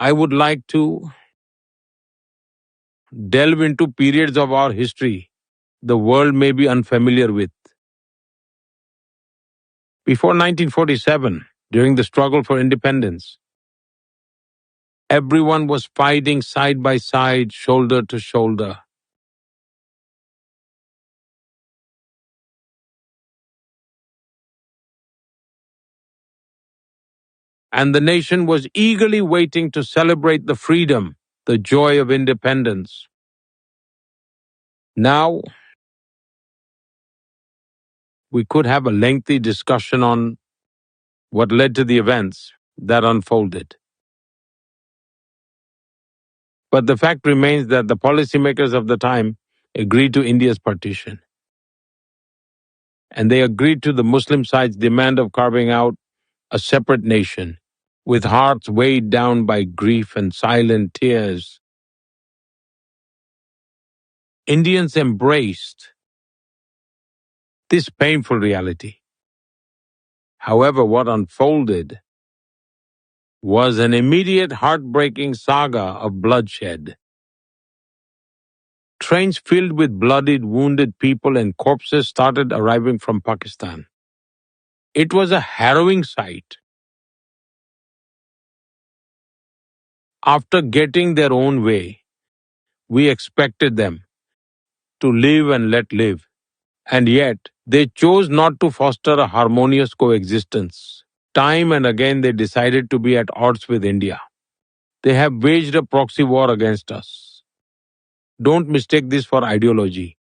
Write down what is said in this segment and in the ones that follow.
I would like to delve into periods of our history the world may be unfamiliar with. Before 1947, during the struggle for independence, everyone was fighting side by side, shoulder to shoulder. And the nation was eagerly waiting to celebrate the freedom, the joy of independence. Now, we could have a lengthy discussion on what led to the events that unfolded. But the fact remains that the policymakers of the time agreed to India's partition. And they agreed to the Muslim side's demand of carving out a separate nation with hearts weighed down by grief and silent tears. Indians embraced this painful reality. However, what unfolded was an immediate heartbreaking saga of bloodshed. Trains filled with bloodied, wounded people and corpses started arriving from Pakistan. It was a harrowing sight. After getting their own way, we expected them to live and let live. And yet, they chose not to foster a harmonious coexistence. Time and again, they decided to be at odds with India. They have waged a proxy war against us. Don't mistake this for ideology.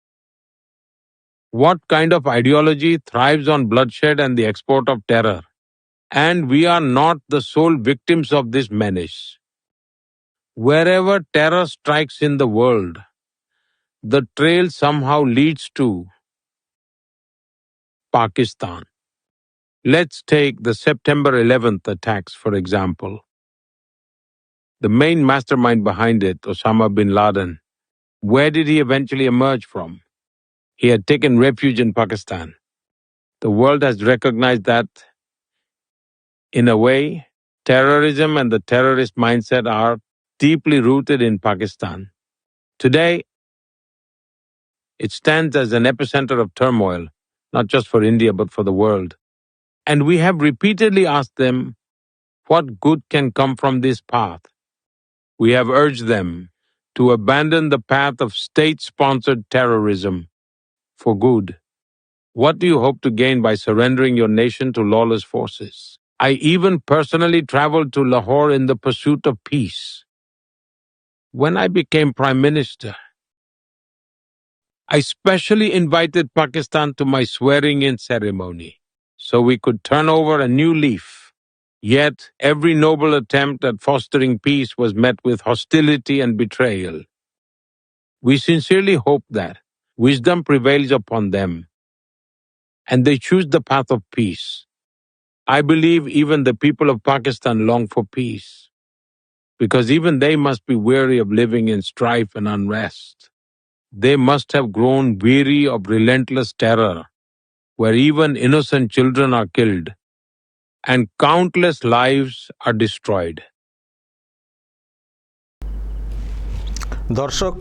What kind of ideology thrives on bloodshed and the export of terror? And we are not the sole victims of this menace. Wherever terror strikes in the world, the trail somehow leads to Pakistan. Let's take the September 11th attacks, for example. The main mastermind behind it, Osama bin Laden, where did he eventually emerge from? He had taken refuge in Pakistan. The world has recognized that, in a way, terrorism and the terrorist mindset are deeply rooted in Pakistan. Today, it stands as an epicenter of turmoil, not just for India, but for the world. And we have repeatedly asked them what good can come from this path. We have urged them to abandon the path of state sponsored terrorism for good. What do you hope to gain by surrendering your nation to lawless forces? I even personally traveled to Lahore in the pursuit of peace. When I became Prime Minister, I specially invited Pakistan to my swearing in ceremony so we could turn over a new leaf. Yet, every noble attempt at fostering peace was met with hostility and betrayal. We sincerely hope that wisdom prevails upon them and they choose the path of peace. I believe even the people of Pakistan long for peace because even they must be weary of living in strife and unrest. They must have grown weary of relentless terror, where even innocent children are killed and countless lives are destroyed. দর্শক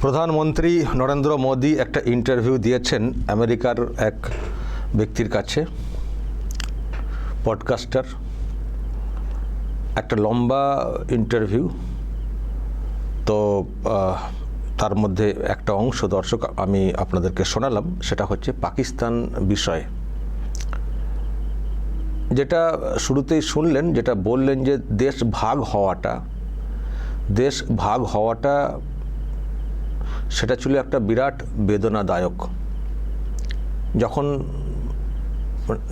প্রধানমন্ত্রী নরেন্দ্র মোদী একটা interview দিয়েছেন আমেরিকার এক ব্যক্তির কাছে podcaster একটা লম্বা ইন্টারভিউ তো তার মধ্যে একটা অংশ দর্শক আমি আপনাদেরকে শোনালাম, সেটা হচ্ছে পাকিস্তান বিষয়ে। যেটা শুরুতেই শুনলেন, যেটা বললেন যে দেশ ভাগ হওয়াটা, দেশ ভাগ হওয়াটা, সেটা ছিল একটা বিরাট বেদনাদায়ক। যখন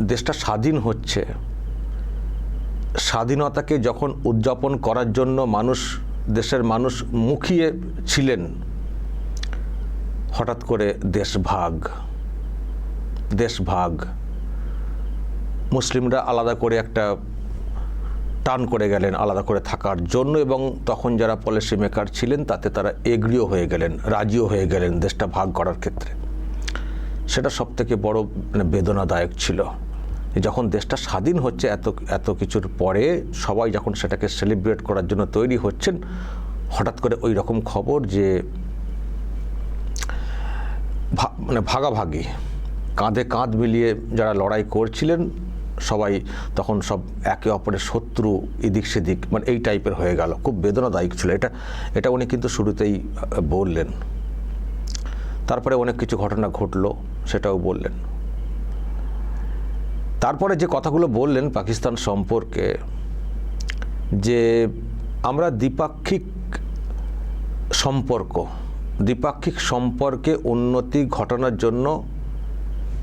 দেশটা স্বাধীন হচ্ছে স্বাধীনতাকে যখন উদযাপন করার জন্য মানুষ, দেশের মানুষ মুখিয়ে ছিলেন, হঠাৎ করে দেশ ভাগ দেশ ভাগ, মুসলিমরা আলাদা করে একটা টান করে গেলেন, আলাদা করে থাকার জন্য এবং তখন যারা পলিসি মেকার ছিলেন তাতে তারা এগ্রিও হয়ে গেলেন, রাজিও হয়ে গেলেন দেশটা ভাগ করার ক্ষেত্রে। সেটা সবথেকে বড় মানে বেদনাদায়ক ছিল। যখন দেশটা স্বাধীন হচ্ছে এত এত কিছুর পরে সবাই যখন সেটাকে সেলিব্রেট করার জন্য তৈরি হচ্ছেন, হঠাৎ করে ওই রকম খবর যে মানে ভাগাভাগি, কাঁধে কাঁধ মিলিয়ে যারা লড়াই করছিলেন, সবাই তখন সব একে অপরের শত্রু এদিক সেদিক মানে এই টাইপের হয়ে গেল। খুব বেদনাদায়ক ছিল। এটা এটা উনি কিন্তু শুরুতেই বললেন। তারপরে অনেক কিছু ঘটনা ঘটলো, সেটাও বললেন। তারপরে যে কথাগুলো বললেন পাকিস্তান সম্পর্কে, যে আমরা দ্বিপাক্ষিক সম্পর্ক, দ্বিপাক্ষিক সম্পর্কে উন্নতি ঘটানোর জন্য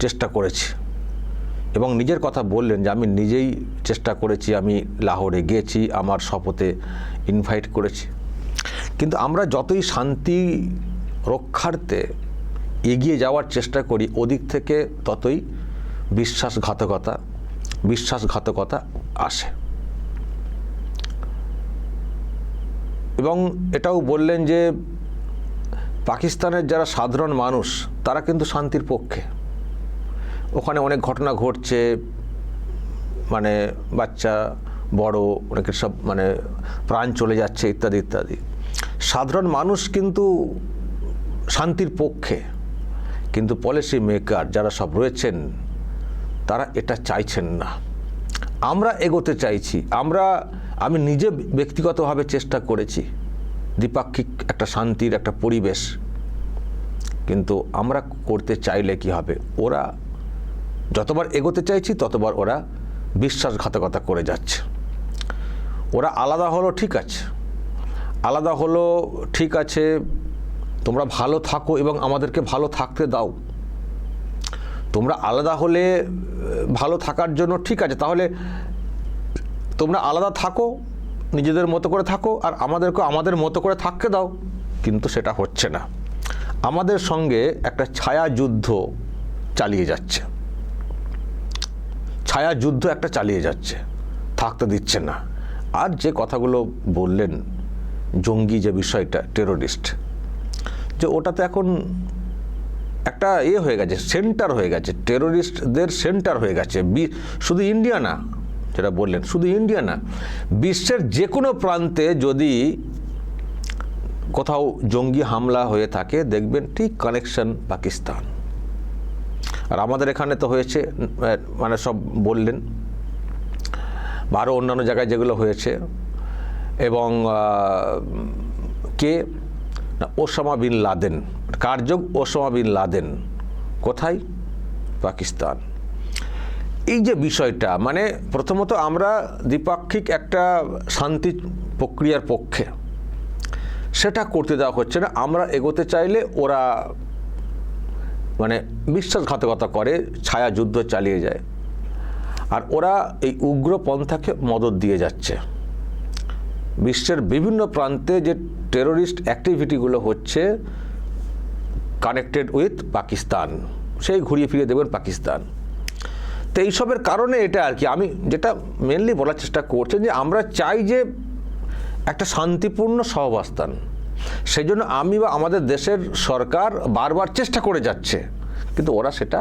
চেষ্টা করেছি। এবং নিজের কথা বললেন যে আমি নিজেই চেষ্টা করেছি, আমি লাহোরে গিয়েছি, আমার শপথে ইনভাইট করেছি। কিন্তু আমরা যতই শান্তি রক্ষার্থে এগিয়ে যাওয়ার চেষ্টা করি, ওদিক থেকে ততই বিশ্বাসঘাতকতা বিশ্বাসঘাতকতা আসে। এবং এটাও বললেন যে পাকিস্তানের যারা সাধারণ মানুষ, তারা কিন্তু শান্তির পক্ষে। ওখানে অনেক ঘটনা ঘটছে মানে বাচ্চা, বড়, অনেকের সব মানে প্রাণ চলে যাচ্ছে, ইত্যাদি ইত্যাদি। সাধারণ মানুষ কিন্তু শান্তির পক্ষে। কিন্তু পলিসি মেকার যারা সব রয়েছেন তারা এটা চাইছেন না। আমরা এগোতে চাইছি। আমরা, আমি নিজে ব্যক্তিগতভাবে চেষ্টা করেছি দ্বিপাক্ষিক একটা শান্তির একটা পরিবেশ। কিন্তু আমরা করতে চাইলে কি হবে? ওরা যতবার এগোতে চাইছি, ততবার ওরা বিশ্বাসঘাতকতা করে যাচ্ছে। ওরা আলাদা হলো ঠিক আছে। আলাদা হলো ঠিক আছে, তোমরা ভালো থাকো এবং আমাদেরকে ভালো থাকতে দাও। তোমরা আলাদা হলে ভালো থাকার জন্য ঠিক আছে। তাহলে তোমরা আলাদা থাকো, নিজেদের মতো করে থাকো, আর আমাদেরকে আমাদের মতো করে থাকতে দাও। কিন্তু সেটা হচ্ছে না। আমাদের সঙ্গে একটা ছায়া যুদ্ধ চালিয়ে যাচ্ছে। ছায়া যুদ্ধ একটা চালিয়ে যাচ্ছে। থাকতে দিচ্ছে না। আর যে কথাগুলো বললেন জঙ্গি যে বিষয়টা টেরোরিস্ট যে ওটাতে এখন একটা এ হয়ে গেছে, সেন্টার হয়ে গেছে টেরোরিস্টদের সেন্টার হয়ে গেছে। শুধু ইন্ডিয়া না, যেটা বললেন, শুধু ইন্ডিয়া না, বিশ্বের যে কোনো প্রান্তে যদি কোথাও জঙ্গি হামলা হয়ে থাকে, দেখবেন ঠিক কানেকশন পাকিস্তান। আর আমাদের এখানে তো হয়েছে মানে সব বললেন আরও অন্যান্য জায়গায় যেগুলো হয়েছে, এবং কে? Osama bin Laden. কার্যক Osama bin Laden. কোথায়? পাকিস্তান। এই যে বিষয়টা মানে প্রথমত আমরা দ্বিপাক্ষিক একটা শান্তি প্রক্রিয়ার পক্ষে, সেটা করতে দেওয়া হচ্ছে না। আমরা এগোতে চাইলে ওরা মানে বিশ্বাসঘাতকতা করে ছায়া যুদ্ধ চালিয়ে যায়। আর ওরা এই উগ্র পন্থাকে মদত দিয়ে যাচ্ছে। বিশ্বের বিভিন্ন প্রান্তে যে টেরোরিস্ট অ্যাক্টিভিটিগুলো হচ্ছে কানেক্টেড উইথ পাকিস্তান সেই ঘুরিয়ে ফিরিয়ে দেবেন পাকিস্তান। তো এইসবের কারণে এটা আর কি, আমি যেটা মেনলি বলার চেষ্টা করছেন যে আমরা চাই যে একটা শান্তিপূর্ণ সহবাস্থান। সেই জন্য আমি বা আমাদের দেশের সরকার বারবার চেষ্টা করে যাচ্ছে, কিন্তু ওরা সেটা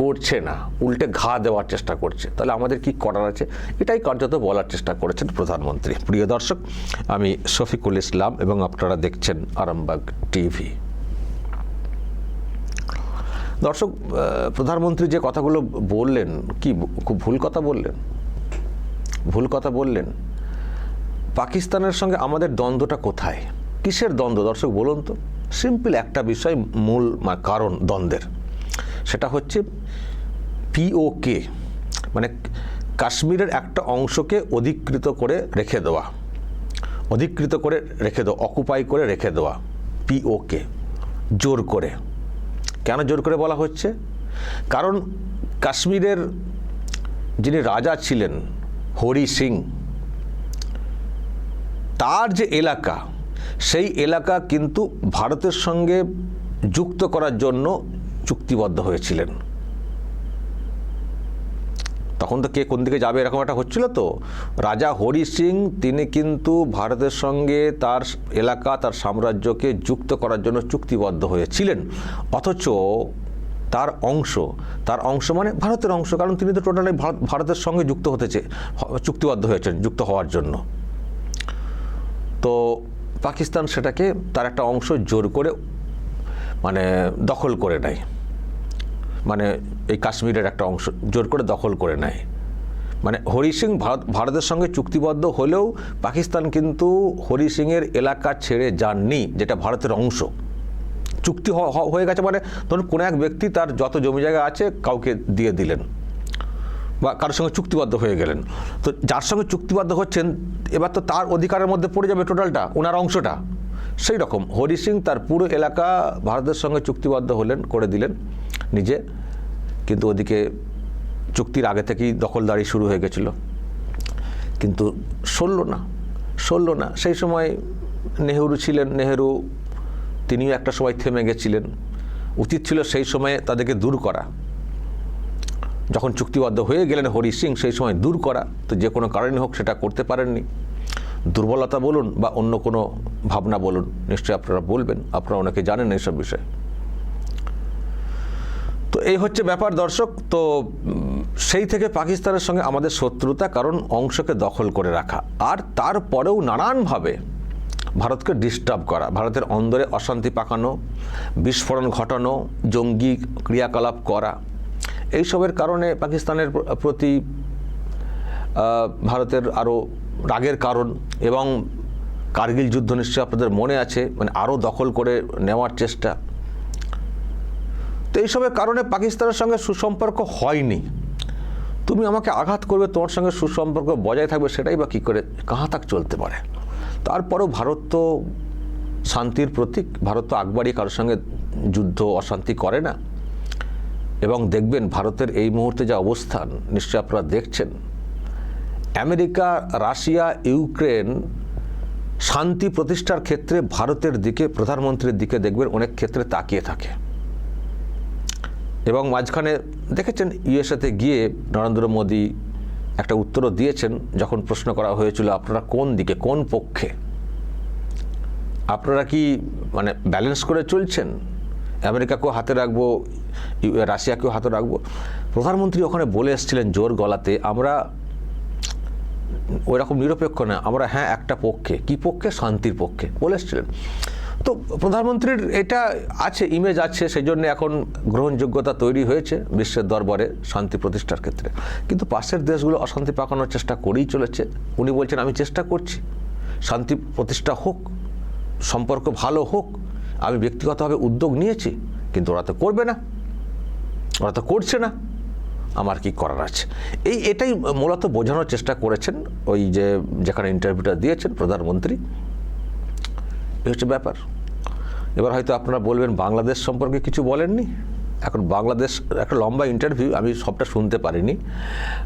করছে না, উল্টে ঘা দেওয়ার চেষ্টা করছে। তাহলে আমাদের কি করার আছে? এটাই কার্যত বলার চেষ্টা করেছেন প্রধানমন্ত্রী। প্রিয় দর্শক, আমি শফিকুল ইসলাম এবং আপনারা দেখছেন আরামবাগ টিভি। দর্শক প্রধানমন্ত্রী যে কথাগুলো বললেন, কি খুব ভুল কথা বললেন? ভুল কথা বললেন। পাকিস্তানের সঙ্গে আমাদের দ্বন্দ্বটা কোথায়? কিসের দ্বন্দ্ব? দর্শক, বলুন তো। সিম্পল একটা বিষয়, মূল কারণ দ্বন্দ্বের। সেটা হচ্ছে পিওকে মানে কাশ্মীরের একটা অংশকে অধিকৃত করে রেখে দেওয়া। অধিকৃত করে রেখে দেওয়া অকুপাই করে রেখে দেওয়া পিওকে জোর করে। কেন জোর করে বলা হচ্ছে? কারণ কাশ্মীরের যিনি রাজা ছিলেন, হরি সিং, তার যে এলাকা, সেই এলাকা কিন্তু ভারতের সঙ্গে যুক্ত করার জন্য চুক্তিবদ্ধ হয়েছিলেন। তখন তো কে কোন দিকে যাবে এরকম একটা হচ্ছিল তো। রাজা হরি সিং, তিনি কিন্তু ভারতের সঙ্গে তার এলাকা, তার সাম্রাজ্যকে যুক্ত করার জন্য চুক্তিবদ্ধ হয়েছিলেন। অথচ তার অংশ তার অংশ মানে ভারতের অংশ, কারণ তিনি তো টোটালি ভারত- ভারতের সঙ্গে যুক্ত হতেছে চুক্তিবদ্ধ হয়েছেন, যুক্ত হওয়ার জন্য। তো পাকিস্তান সেটাকে তার একটা অংশ জোর করে মানে দখল করে নেয়। মানে এই কাশ্মীরের একটা অংশ, জোর করে দখল করে নেয়। মানে হরি সিং ভারত, ভারতের সঙ্গে চুক্তিবদ্ধ হলেও পাকিস্তান কিন্তু হরি সিংয়ের এলাকা ছেড়ে যাননি, যেটা ভারতের অংশ। চুক্তি হয়ে গেছে মানে ধরুন কোনো এক ব্যক্তি তার যত জমি জায়গা আছে কাউকে দিয়ে দিলেন বা কারোর সঙ্গে চুক্তিবদ্ধ হয়ে গেলেন। তো যার সঙ্গে চুক্তিবদ্ধ হচ্ছেন, এবার তো তার অধিকারের মধ্যে পড়ে যাবে টোটালটা ওনার অংশটা। সেই রকম, হরি সিং তার পুরো এলাকা ভারতের সঙ্গে চুক্তিবদ্ধ হলেন, করে দিলেন। নিজে, কিন্তু ওদিকে চুক্তির আগে থেকেই দখলদারি শুরু হয়ে গেছিল। কিন্তু সরল না সরল না। সেই সময় নেহেরু ছিলেন, নেহেরু তিনিও একটা সময় থেমে গেছিলেন। উচিত ছিল সেই সময়ে তাদেরকে দূর করা। যখন চুক্তিবদ্ধ হয়ে গেলেন হরি সিং, সেই সময় দূর করা। তো যে কোনো কারণে হোক সেটা করতে পারেননি। দুর্বলতা বলুন বা অন্য কোনো ভাবনা বলুন, নিশ্চয়ই আপনারা বলবেন। আপনারা অনেকে জানেন এইসব বিষয়ে। তো এই হচ্ছে ব্যাপার দর্শক। তো সেই থেকে পাকিস্তানের সঙ্গে আমাদের শত্রুতা কারণ অংশকে দখল করে রাখা। আর তারপরেও নানানভাবে ভারতকে ডিস্টার্ব করা। ভারতের অন্দরে অশান্তি পাকানো, বিস্ফোরণ ঘটানো, জঙ্গি ক্রিয়াকলাপ করা। এইসবের কারণে পাকিস্তানের প্রতি ভারতের আরও রাগের কারণ এবং কার্গিল যুদ্ধ নিশ্চয়ই আপনাদের মনে আছে। মানে আরও দখল করে নেওয়ার চেষ্টা। এইসবের কারণে পাকিস্তানের সঙ্গে সুসম্পর্ক হয়নি। তুমি আমাকে আঘাত করবে, তোমার সঙ্গে সুসম্পর্ক বজায় থাকবে, সেটাই বা কী করে, কাহা তাক চলতে পারে? তারপরেও ভারত তো শান্তির প্রতীক, ভারত তো আকবরই কারোর সঙ্গে যুদ্ধ অশান্তি করে না। এবং দেখবেন ভারতের এই মুহূর্তে যা অবস্থান, নিশ্চয়ই আপনারা দেখছেন। আমেরিকা, রাশিয়া, ইউক্রেন শান্তি প্রতিষ্ঠার ক্ষেত্রে ভারতের দিকে, প্রধানমন্ত্রীর দিকে দেখবেন অনেক ক্ষেত্রে তাকিয়ে থাকে। এবং মাঝখানে দেখেছেন ইউএসএতে গিয়ে নরেন্দ্র মোদী একটা উত্তরও দিয়েছেন যখন প্রশ্ন করা হয়েছিল, আপনারা কোন দিকে, কোন পক্ষে? আপনারা কি মানে ব্যালেন্স করে চলছেন? আমেরিকাকেও হাতে রাখব রাশিয়াকেও হাতে রাখব? প্রধানমন্ত্রী ওখানে বলে এসেছিলেন জোর গলাতে, আমরা ওই রকম নিরপেক্ষ না, আমরা হ্যাঁ একটা পক্ষে। কি পক্ষে? শান্তির পক্ষে। বলে এসেছিলেন। তো প্রধানমন্ত্রীর এটা আছে ইমেজ আছে সেই জন্য এখন গ্রহণযোগ্যতা তৈরি হয়েছে বিশ্বের দরবারে শান্তি প্রতিষ্ঠার ক্ষেত্রে। কিন্তু পাশের দেশগুলো অশান্তি পাকানোর চেষ্টা করেই চলেছে। উনি বলছেন, আমি চেষ্টা করছি। শান্তি প্রতিষ্ঠা হোক, সম্পর্ক ভালো হোক, আমি ব্যক্তিগতভাবে উদ্যোগ নিয়েছি, কিন্তু ওরা তো করবে না। ওরা তো করছে না। আমার কি করার আছে? এই এটাই মূলত বোঝানোর চেষ্টা করেছেন ওই যে, যেখানে ইন্টারভিউটা দিয়েছেন প্রধানমন্ত্রী। হচ্ছে ব্যাপার। এবার হয়তো আপনারা বলবেন, বাংলাদেশ সম্পর্কে কিছু বলেননি? এখন বাংলাদেশ একটা লম্বা ইন্টারভিউ আমি সবটা শুনতে পারিনি।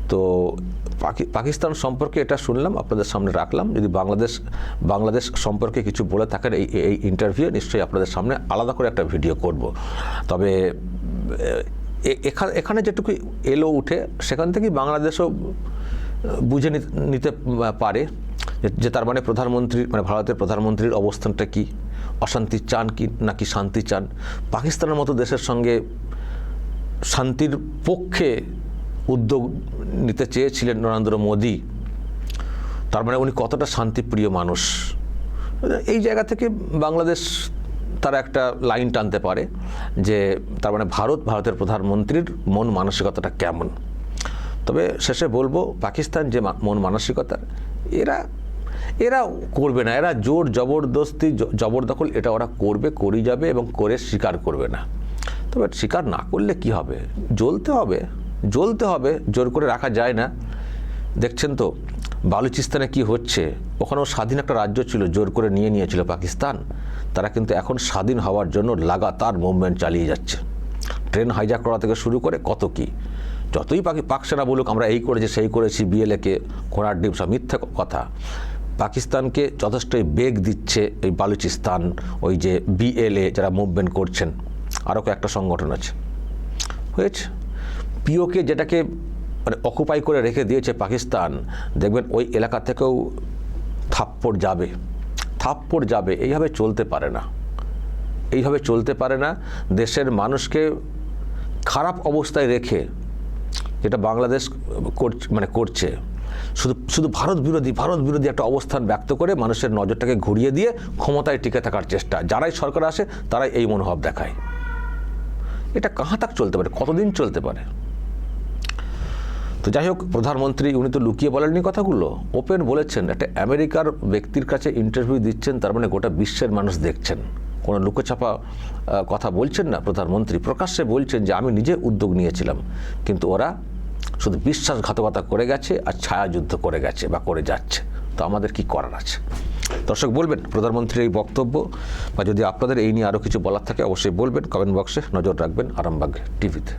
তো পাকি- পাকিস্তান সম্পর্কে এটা শুনলাম, আপনাদের সামনে রাখলাম। যদি বাংলাদেশ বাংলাদেশ সম্পর্কে কিছু বলে থাকেন এই এই ইন্টারভিউ নিশ্চয়ই আপনাদের সামনে আলাদা করে একটা ভিডিও করব। তবে এখানে যেটুকু এলো উঠে, সেখান থেকেই বাংলাদেশও বুঝে নিতে পারে। যে- তার মানে প্রধানমন্ত্রী মানে ভারতের প্রধানমন্ত্রীর অবস্থানটা কি? অশান্তি চান কি, নাকি শান্তি চান? পাকিস্তানের মতো দেশের সঙ্গে শান্তির পক্ষে উদ্যোগ নিতে চেয়েছিলেন নরেন্দ্র মোদী, তার মানে উনি কতটা শান্তিপ্রিয় মানুষ? এই জায়গা থেকে বাংলাদেশ তারা একটা লাইন টানতে পারে যে, তার মানে ভারত, ভারতের প্রধানমন্ত্রীর মন মানসিকতাটা কেমন? তবে শেষে বলব, পাকিস্তান যে মন মানসিকতার এরা এরা করবে না। এরা জোর জবরদস্তি জবরদখল এটা ওরা করবে করেই যাবে এবং করে স্বীকার করবে না। তবে স্বীকার না করলে কি হবে? জ্বলতে হবে। জ্বলতে হবে, জোর করে রাখা যায় না। দেখছেন তো, বালুচিস্তানে কি হচ্ছে? ওখানেও স্বাধীন একটা রাজ্য ছিল, জোর করে নিয়ে নিয়েছিল পাকিস্তান। তারা কিন্তু এখন স্বাধীন হওয়ার জন্য লাগাতার মুভমেন্ট চালিয়ে যাচ্ছে। ট্রেন হাইজ্যাক করা থেকে শুরু করে কত কি? যতই পাকি পাক সেনা বলুক, আমরা এই করেছি, সেই করেছি, বিএলএকে ঘোড়ার ডিম, সব মিথ্যে কথা। পাকিস্তানকে যথেষ্টই বেগ দিচ্ছে এই বালুচিস্তান, ওই যে বিএলএ যারা মুভমেন্ট করছেন। আরও কয়েকটা সংগঠন আছে। হয়েছে। পিওকে যেটাকে মানে অকুপাই করে রেখে দিয়েছে পাকিস্তান, দেখবেন ওই এলাকা থেকেও থাপ্পড় যাবে। থাপ্পড় যাবে। এইভাবে চলতে পারে না। এইভাবে চলতে পারে না। দেশের মানুষকে খারাপ অবস্থায় রেখে যেটা বাংলাদেশ মানে করছে। শুধু শুধু ভারত বিরোধী ভারত বিরোধী একটা অবস্থান ব্যক্ত করে মানুষের নজরটাকে ঘুরিয়ে দিয়ে ক্ষমতায় টিকে থাকার চেষ্টা। যারাই সরকার আসে, তারাই এই মনোভাব দেখায়। এটা কাহা তাক চলতে পারে? কতদিন চলতে পারে? তো যাই হোক, প্রধানমন্ত্রী, উনি তো লুকিয়ে বলেননি কথাগুলো। ওপেন বলেছেন, একটা আমেরিকার ব্যক্তির কাছে ইন্টারভিউ দিচ্ছেন, তার মানে গোটা বিশ্বের মানুষ দেখছেন। কোনো লুকোছাপা কথা বলছেন না প্রধানমন্ত্রী। প্রকাশ্যে বলছেন যে আমি নিজে উদ্যোগ নিয়েছিলাম, কিন্তু ওরা শুধু বিশ্বাসঘাতকতা করে গেছে আর ছায়াযুদ্ধ করে গেছে বা করে যাচ্ছে। তো আমাদের কি করার আছে? দর্শক, বলবেন প্রধানমন্ত্রীর এই বক্তব্য, বা যদি আপনাদের এই নিয়ে আরও কিছু বলার থাকে অবশ্যই বলবেন। কমেন্ট বক্সে নজর রাখবেন আরামবাগ টিভিতে।